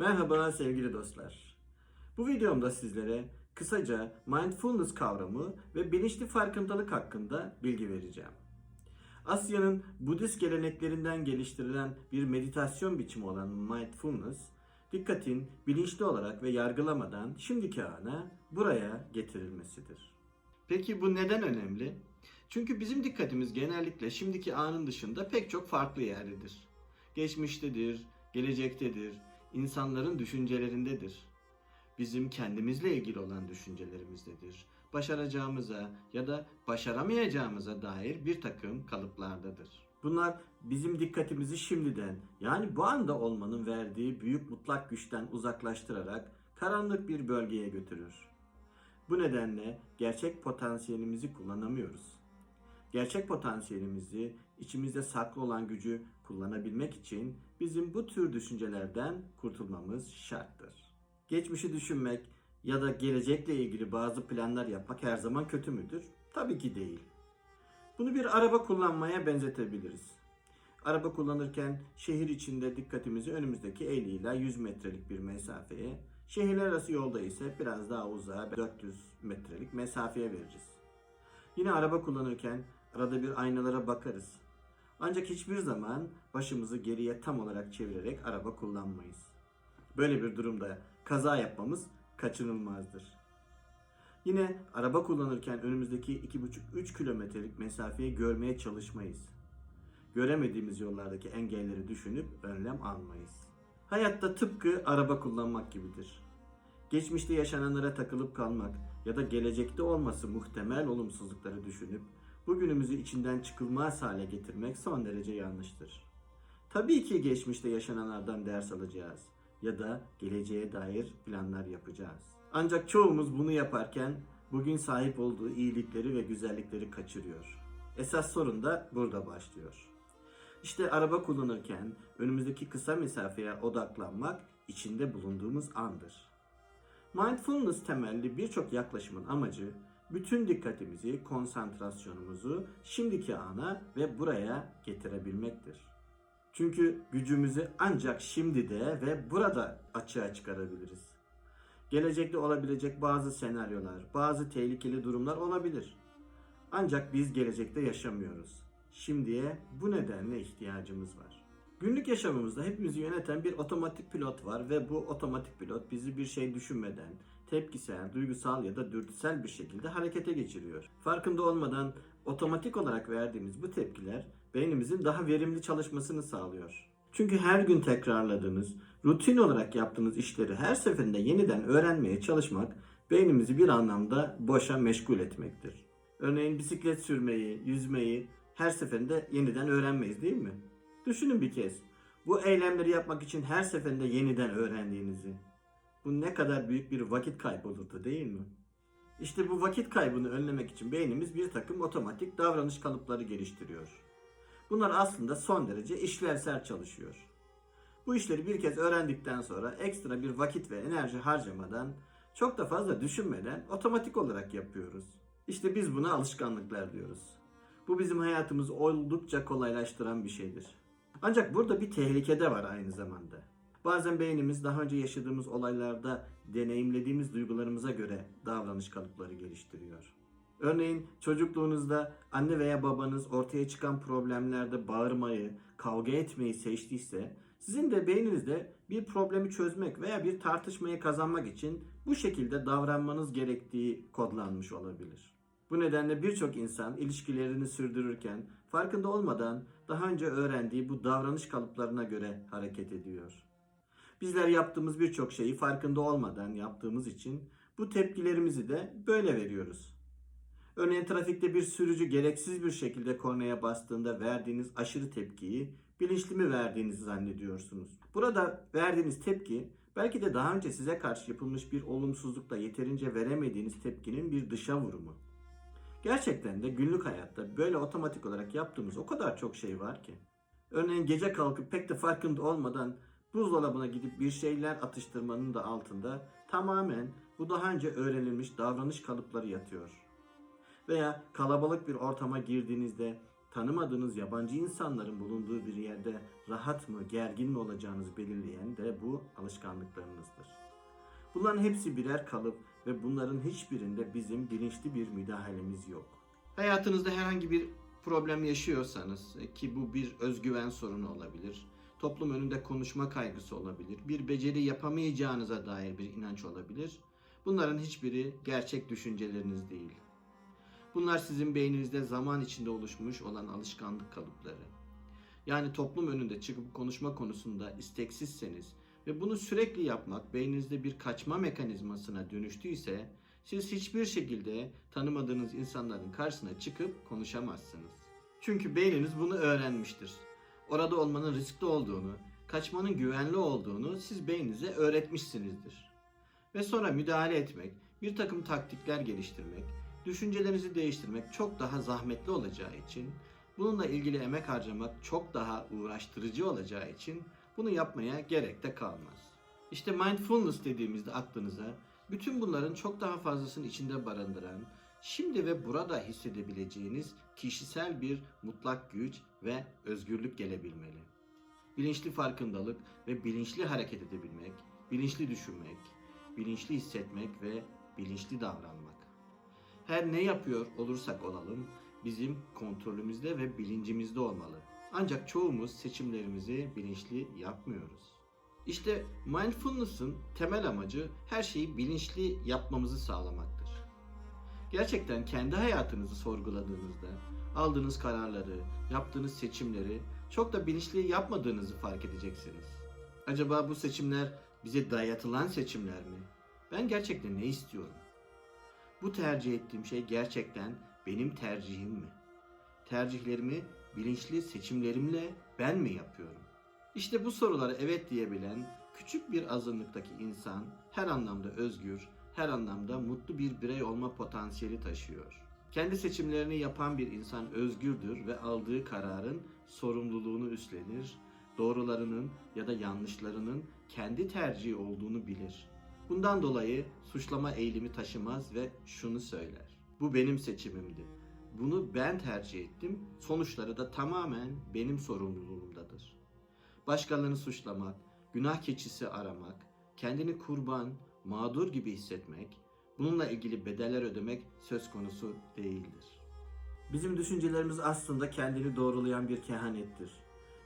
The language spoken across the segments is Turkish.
Merhaba sevgili dostlar. Bu videomda sizlere kısaca mindfulness kavramı ve bilinçli farkındalık hakkında bilgi vereceğim. Asya'nın Budist geleneklerinden geliştirilen bir meditasyon biçimi olan mindfulness, dikkatin bilinçli olarak ve yargılamadan şimdiki ana buraya getirilmesidir. Peki bu neden önemli? Çünkü bizim dikkatimiz genellikle şimdiki anın dışında pek çok farklı yerdedir. Geçmiştedir, gelecektedir, insanların düşüncelerindedir. Bizim kendimizle ilgili olan düşüncelerimizdedir. Başaracağımıza ya da başaramayacağımıza dair bir takım kalıplardadır. Bunlar bizim dikkatimizi şimdiden yani bu anda olmanın verdiği büyük mutlak güçten uzaklaştırarak karanlık bir bölgeye götürür. Bu nedenle gerçek potansiyelimizi kullanamıyoruz. Gerçek potansiyelimizi, içimizde saklı olan gücü kullanabilmek için bizim bu tür düşüncelerden kurtulmamız şarttır. Geçmişi düşünmek ya da gelecekle ilgili bazı planlar yapmak her zaman kötü müdür? Tabii ki değil. Bunu bir araba kullanmaya benzetebiliriz. Araba kullanırken şehir içinde dikkatimizi önümüzdeki 50 ila 100 metrelik bir mesafeye, şehirler arası yolda ise biraz daha uzağa 400 metrelik mesafeye veririz. Yine araba kullanırken arada bir aynalara bakarız. Ancak hiçbir zaman başımızı geriye tam olarak çevirerek araba kullanmayız. Böyle bir durumda kaza yapmamız kaçınılmazdır. Yine araba kullanırken önümüzdeki 2,5-3 kilometrelik mesafeyi görmeye çalışmayız. Göremediğimiz yollardaki engelleri düşünüp önlem almayız. Hayatta tıpkı araba kullanmak gibidir. Geçmişte yaşananlara takılıp kalmak ya da gelecekte olması muhtemel olumsuzlukları düşünüp bugünümüzü içinden çıkılmaz hale getirmek son derece yanlıştır. Tabii ki geçmişte yaşananlardan ders alacağız ya da geleceğe dair planlar yapacağız. Ancak çoğumuz bunu yaparken bugün sahip olduğu iyilikleri ve güzellikleri kaçırıyor. Esas sorun da burada başlıyor. İşte araba kullanırken önümüzdeki kısa mesafeye odaklanmak içinde bulunduğumuz andır. Mindfulness temelli birçok yaklaşımın amacı bütün dikkatimizi, konsantrasyonumuzu şimdiki ana ve buraya getirebilmektir. Çünkü gücümüzü ancak şimdi de ve burada açığa çıkarabiliriz. Gelecekte olabilecek bazı senaryolar, bazı tehlikeli durumlar olabilir. Ancak biz gelecekte yaşamıyoruz. Şimdiye bu nedenle ihtiyacımız var. Günlük yaşamımızda hepimizi yöneten bir otomatik pilot var ve bu otomatik pilot bizi bir şey düşünmeden tepkisel, duygusal ya da dürtüsel bir şekilde harekete geçiriyor. Farkında olmadan otomatik olarak verdiğimiz bu tepkiler beynimizin daha verimli çalışmasını sağlıyor. Çünkü her gün tekrarladığınız, rutin olarak yaptığınız işleri her seferinde yeniden öğrenmeye çalışmak beynimizi bir anlamda boşa meşgul etmektir. Örneğin bisiklet sürmeyi, yüzmeyi her seferinde yeniden öğrenmeyiz değil mi? Düşünün bir kez. Bu eylemleri yapmak için her seferinde yeniden öğrendiğinizi. Bu ne kadar büyük bir vakit kaybı olurdu değil mi? İşte bu vakit kaybını önlemek için beynimiz bir takım otomatik davranış kalıpları geliştiriyor. Bunlar aslında son derece işlevsel çalışıyor. Bu işleri bir kez öğrendikten sonra ekstra bir vakit ve enerji harcamadan, çok da fazla düşünmeden otomatik olarak yapıyoruz. İşte biz buna alışkanlıklar diyoruz. Bu bizim hayatımızı oldukça kolaylaştıran bir şeydir. Ancak burada bir tehlike de var aynı zamanda. Bazen beynimiz daha önce yaşadığımız olaylarda deneyimlediğimiz duygularımıza göre davranış kalıpları geliştiriyor. Örneğin çocukluğunuzda anne veya babanız ortaya çıkan problemlerde bağırmayı, kavga etmeyi seçtiyse sizin de beyninizde bir problemi çözmek veya bir tartışmayı kazanmak için bu şekilde davranmanız gerektiği kodlanmış olabilir. Bu nedenle birçok insan ilişkilerini sürdürürken farkında olmadan daha önce öğrendiği bu davranış kalıplarına göre hareket ediyor. Bizler yaptığımız birçok şeyi farkında olmadan yaptığımız için bu tepkilerimizi de böyle veriyoruz. Örneğin trafikte bir sürücü gereksiz bir şekilde kornaya bastığında verdiğiniz aşırı tepkiyi bilinçli mi verdiğinizi zannediyorsunuz. Burada verdiğiniz tepki belki de daha önce size karşı yapılmış bir olumsuzlukla yeterince veremediğiniz tepkinin bir dışa vurumu. Gerçekten de günlük hayatta böyle otomatik olarak yaptığımız o kadar çok şey var ki. Örneğin gece kalkıp pek de farkında olmadan buzdolabına gidip bir şeyler atıştırmanın da altında tamamen bu daha önce öğrenilmiş davranış kalıpları yatıyor. Veya kalabalık bir ortama girdiğinizde tanımadığınız yabancı insanların bulunduğu bir yerde rahat mı, gergin mi olacağınızı belirleyen de bu alışkanlıklarınızdır. Bunların hepsi birer kalıp ve bunların hiçbirinde bizim bilinçli bir müdahalemiz yok. Hayatınızda herhangi bir problem yaşıyorsanız ki bu bir özgüven sorunu olabilir, toplum önünde konuşma kaygısı olabilir, bir beceri yapamayacağınıza dair bir inanç olabilir. Bunların hiçbiri gerçek düşünceleriniz değil. Bunlar sizin beyninizde zaman içinde oluşmuş olan alışkanlık kalıpları. Yani toplum önünde çıkıp konuşma konusunda isteksizseniz ve bunu sürekli yapmak beyninizde bir kaçma mekanizmasına dönüştüyse siz hiçbir şekilde tanımadığınız insanların karşısına çıkıp konuşamazsınız. Çünkü beyniniz bunu öğrenmiştir. Orada olmanın riskli olduğunu, kaçmanın güvenli olduğunu siz beyninize öğretmişsinizdir. Ve sonra müdahale etmek, bir takım taktikler geliştirmek, düşüncelerinizi değiştirmek çok daha zahmetli olacağı için, bununla ilgili emek harcamak çok daha uğraştırıcı olacağı için bunu yapmaya gerek de kalmaz. İşte mindfulness dediğimizde aklınıza bütün bunların çok daha fazlasını içinde barındıran, şimdi ve burada hissedebileceğiniz kişisel bir mutlak güç ve özgürlük gelebilmeli. Bilinçli farkındalık ve bilinçli hareket edebilmek, bilinçli düşünmek, bilinçli hissetmek ve bilinçli davranmak. Her ne yapıyor olursak olalım bizim kontrolümüzde ve bilincimizde olmalı. Ancak çoğumuz seçimlerimizi bilinçli yapmıyoruz. İşte mindfulness'ın temel amacı her şeyi bilinçli yapmamızı sağlamaktır. Gerçekten kendi hayatınızı sorguladığınızda aldığınız kararları, yaptığınız seçimleri çok da bilinçli yapmadığınızı fark edeceksiniz. Acaba bu seçimler bize dayatılan seçimler mi? Ben gerçekten ne istiyorum? Bu tercih ettiğim şey gerçekten benim tercihim mi? Tercihlerimi bilinçli seçimlerimle ben mi yapıyorum? İşte bu sorulara evet diyebilen küçük bir azınlıktaki insan her anlamda özgür, her anlamda mutlu bir birey olma potansiyeli taşıyor. Kendi seçimlerini yapan bir insan özgürdür ve aldığı kararın sorumluluğunu üstlenir, doğrularının ya da yanlışlarının kendi tercihi olduğunu bilir. Bundan dolayı suçlama eğilimi taşımaz ve şunu söyler. Bu benim seçimimdi. Bunu ben tercih ettim. Sonuçları da tamamen benim sorumluluğumdadır. Başkalarını suçlamak, günah keçisi aramak, kendini kurban, mağdur gibi hissetmek, bununla ilgili bedeller ödemek söz konusu değildir. Bizim düşüncelerimiz aslında kendini doğrulayan bir kehanettir.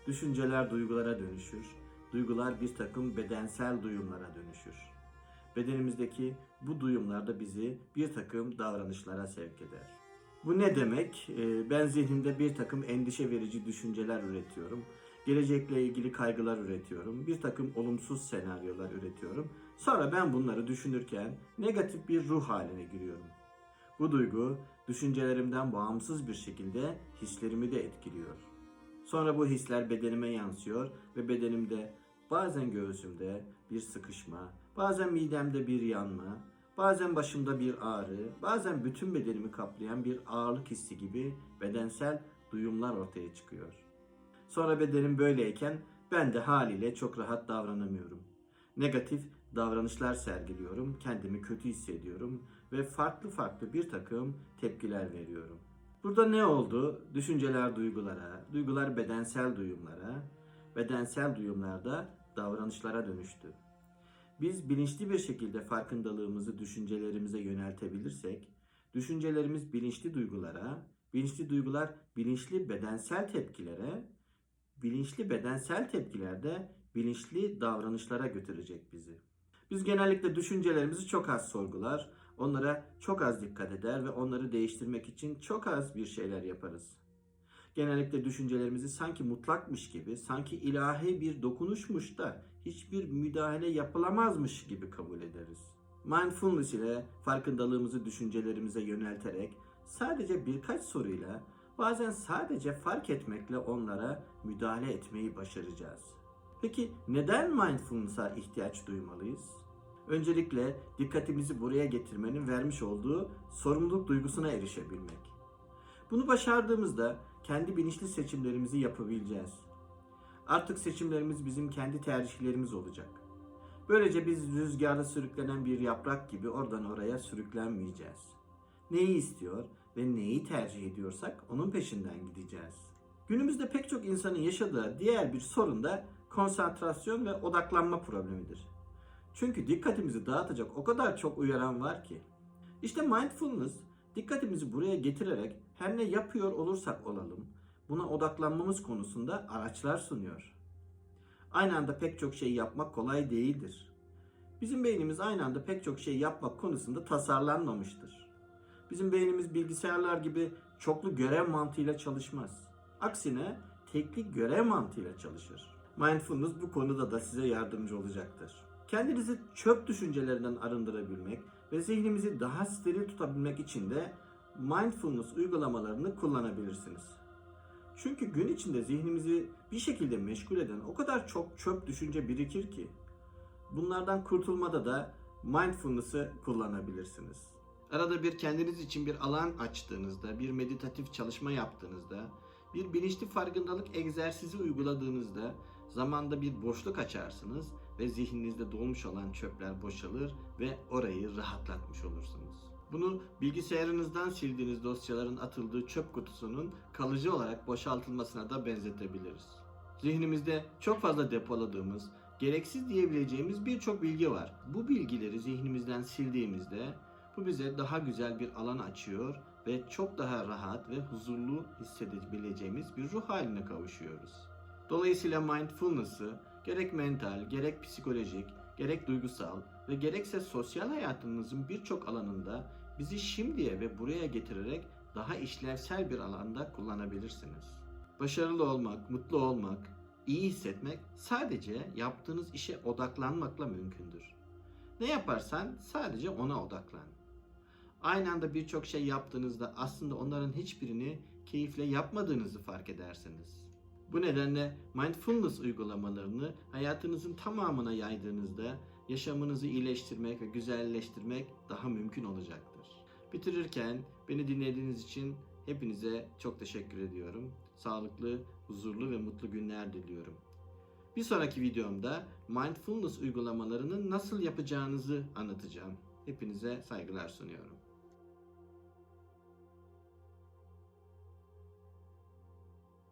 Düşünceler duygulara dönüşür, duygular bir takım bedensel duyumlara dönüşür. Bedenimizdeki bu duyumlar da bizi bir takım davranışlara sevk eder. Bu ne demek? Ee, Ben zihnimde bir takım endişe verici düşünceler üretiyorum. Gelecekle ilgili kaygılar üretiyorum. Bir takım olumsuz senaryolar üretiyorum. Sonra ben bunları düşünürken negatif bir ruh haline giriyorum. Bu duygu düşüncelerimden bağımsız bir şekilde hislerimi de etkiliyor. Sonra bu hisler bedenime yansıyor ve bedenimde bazen göğsümde bir sıkışma, bazen midemde bir yanma, bazen başımda bir ağrı, bazen bütün bedenimi kaplayan bir ağırlık hissi gibi bedensel duyumlar ortaya çıkıyor. Sonra bedenim böyleyken ben de haliyle çok rahat davranamıyorum. Negatif davranışlar sergiliyorum, kendimi kötü hissediyorum ve farklı farklı bir takım tepkiler veriyorum. Burada ne oldu? Düşünceler duygulara, duygular bedensel duyumlara, bedensel duyumlarda davranışlara dönüştü. Biz bilinçli bir şekilde farkındalığımızı düşüncelerimize yöneltebilirsek, düşüncelerimiz bilinçli duygulara, bilinçli duygular bilinçli bedensel tepkilere, bilinçli bedensel tepkilerde bilinçli davranışlara götürecek bizi. Biz genellikle düşüncelerimizi çok az sorgular, onlara çok az dikkat eder ve onları değiştirmek için çok az bir şeyler yaparız. Genellikle düşüncelerimizi sanki mutlakmış gibi, sanki ilahi bir dokunuşmuş da hiçbir müdahale yapılamazmış gibi kabul ederiz. Mindfulness ile farkındalığımızı düşüncelerimize yönelterek sadece birkaç soruyla, bazen sadece fark etmekle onlara müdahale etmeyi başaracağız. Peki neden mindfulness'a ihtiyaç duymalıyız? Öncelikle dikkatimizi buraya getirmenin vermiş olduğu sorumluluk duygusuna erişebilmek. Bunu başardığımızda kendi bilinçli seçimlerimizi yapabileceğiz. Artık seçimlerimiz bizim kendi tercihlerimiz olacak. Böylece biz rüzgarda sürüklenen bir yaprak gibi oradan oraya sürüklenmeyeceğiz. Neyi istiyor, ve neyi tercih ediyorsak onun peşinden gideceğiz. Günümüzde pek çok insanın yaşadığı diğer bir sorun da konsantrasyon ve odaklanma problemidir. Çünkü dikkatimizi dağıtacak o kadar çok uyaran var ki. İşte mindfulness dikkatimizi buraya getirerek her ne yapıyor olursak olalım buna odaklanmamız konusunda araçlar sunuyor. Aynı anda pek çok şey yapmak kolay değildir. Bizim beynimiz aynı anda pek çok şey yapmak konusunda tasarlanmamıştır. Bizim beynimiz bilgisayarlar gibi çoklu görev mantığıyla çalışmaz. Aksine tekli görev mantığıyla çalışır. Mindfulness bu konuda da size yardımcı olacaktır. Kendinizi çöp düşüncelerinden arındırabilmek ve zihnimizi daha steril tutabilmek için de mindfulness uygulamalarını kullanabilirsiniz. Çünkü gün içinde zihnimizi bir şekilde meşgul eden o kadar çok çöp düşünce birikir ki bunlardan kurtulmada da mindfulness'ı kullanabilirsiniz. Arada bir kendiniz için bir alan açtığınızda, bir meditatif çalışma yaptığınızda, bir bilinçli farkındalık egzersizi uyguladığınızda zamanda bir boşluk açarsınız ve zihninizde dolmuş olan çöpler boşalır ve orayı rahatlatmış olursunuz. Bunu bilgisayarınızdan sildiğiniz dosyaların atıldığı çöp kutusunun kalıcı olarak boşaltılmasına da benzetebiliriz. Zihnimizde çok fazla depoladığımız, gereksiz diyebileceğimiz birçok bilgi var. Bu bilgileri zihnimizden sildiğimizde bu bize daha güzel bir alan açıyor ve çok daha rahat ve huzurlu hissedebileceğimiz bir ruh haline kavuşuyoruz. Dolayısıyla mindfulness'ı gerek mental, gerek psikolojik, gerek duygusal ve gerekse sosyal hayatımızın birçok alanında bizi şimdiye ve buraya getirerek daha işlevsel bir alanda kullanabilirsiniz. Başarılı olmak, mutlu olmak, iyi hissetmek sadece yaptığınız işe odaklanmakla mümkündür. Ne yaparsan sadece ona odaklan. Aynı anda birçok şey yaptığınızda aslında onların hiçbirini keyifle yapmadığınızı fark edersiniz. Bu nedenle mindfulness uygulamalarını hayatınızın tamamına yaydığınızda yaşamınızı iyileştirmek ve güzelleştirmek daha mümkün olacaktır. Bitirirken beni dinlediğiniz için hepinize çok teşekkür ediyorum. Sağlıklı, huzurlu ve mutlu günler diliyorum. Bir sonraki videomda mindfulness uygulamalarını nasıl yapacağınızı anlatacağım. Hepinize saygılar sunuyorum.